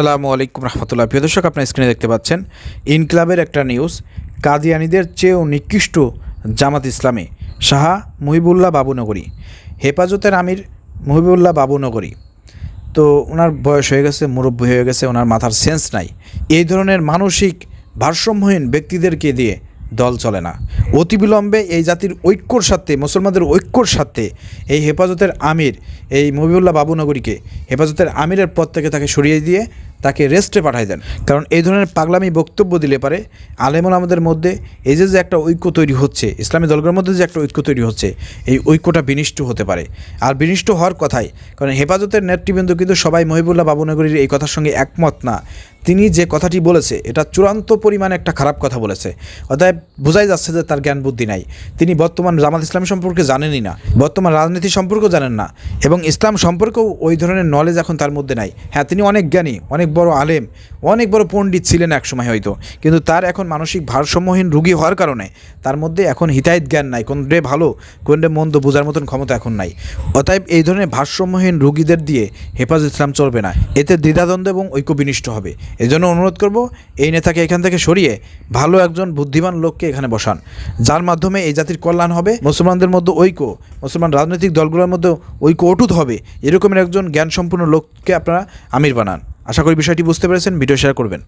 আসসালামু আলাইকুম রহমতুল্লাহ। প্রিয় দর্শক, আপনার স্ক্রিনে দেখতে পাচ্ছেন ইনক্লাবের একটা নিউজ কাদিয়ানিদের চেয়েও নিকৃষ্ট জামাত ইসলামে, শাহা মুহিবুল্লাহ বাবুনগরী, হেফাজতের আমির মুহিবুল্লাহ বাবুনগরী। তো ওনার বয়স হয়ে গেছে, মুরব্বী হয়ে গেছে, ওনার মাথার সেন্স নাই। এই ধরনের মানসিক ভারসাম্যহীন ব্যক্তিদেরকে দিয়ে দল চলে না। অতিবিলম্বে এই জাতির ঐক্যর সাথে মুসলমানদের ঐক্যর সাথে এই হেফাজতের আমির, এই মহিবুল্লাহ বাবুনগরীকে হেফাজতের আমিরের পদ থেকে তাকে সরিয়ে দিয়ে তাকে রেস্টে পাঠাই দেন। কারণ এই ধরনের পাগলামি বক্তব্য দিলে পারে আলেমুল আমাদের মধ্যে এই যে যে একটা ঐক্য তৈরি হচ্ছে, ইসলামী দলগুলোর মধ্যে যে একটা ঐক্য তৈরি হচ্ছে, এই ঐক্যটা বিনিষ্ট হতে পারে। আর বিনিষ্ট হওয়ার কথাই, কারণ হেফাজতের নেতৃবৃন্দ কিন্তু সবাই মহিবুল্লাহ বাবুনগরীর এই কথার সঙ্গে একমত না। তিনি যে কথাটি বলেছে, এটা চূড়ান্ত পরিমাণে একটা খারাপ কথা বলেছে। অতএব বোঝাই যাচ্ছে যে তার জ্ঞান বুদ্ধি নাই। তিনি বর্তমান জামাত ইসলাম সম্পর্কে জানেনই না, বর্তমান রাজনীতি সম্পর্কেও জানেন না, এবং ইসলাম সম্পর্কেও ওই ধরনের নলেজ এখন তার মধ্যে নাই। হ্যাঁ তিনি অনেক জ্ঞানী, অনেক বড় আলেম, অনেক বড় পণ্ডিত ছিলেন একসময় হয়তো, কিন্তু তার এখন মানসিক ভারসাম্যহীন রুগী হওয়ার কারণে তার মধ্যে এখন হিতায়ত জ্ঞান নাই। কোন রে ভালো, কোন রে মন্দ বোঝার মতন ক্ষমতা এখন নাই। অতএব এই ধরনের ভারসাম্যহীন রুগীদের দিয়ে হেফাজত ইসলাম চলবে না। এতে দ্বিধাদ্বন্দ্ব এবং ঐক্য বিনিষ্ট হবে। এজন্য অনুরোধ করব, এই নেতাকে এখান থেকে সরিয়ে ভালো একজন বুদ্ধিমান লোককে এখানে বসান। যার মাধ্যমে এই জাতির কল্যাণ হবে, মুসলমানদের মধ্যে ঐক্য, মুসলমান রাজনৈতিক দলগুলোর মধ্যে ঐক্য অটুত হবে, এরকমের একজন জ্ঞানসম্পন্ন লোককে আপনারা আমির বানান। আশা করি বিষয়টি বুঝতে পেরেছেন, ভিডিও শেয়ার করবেন।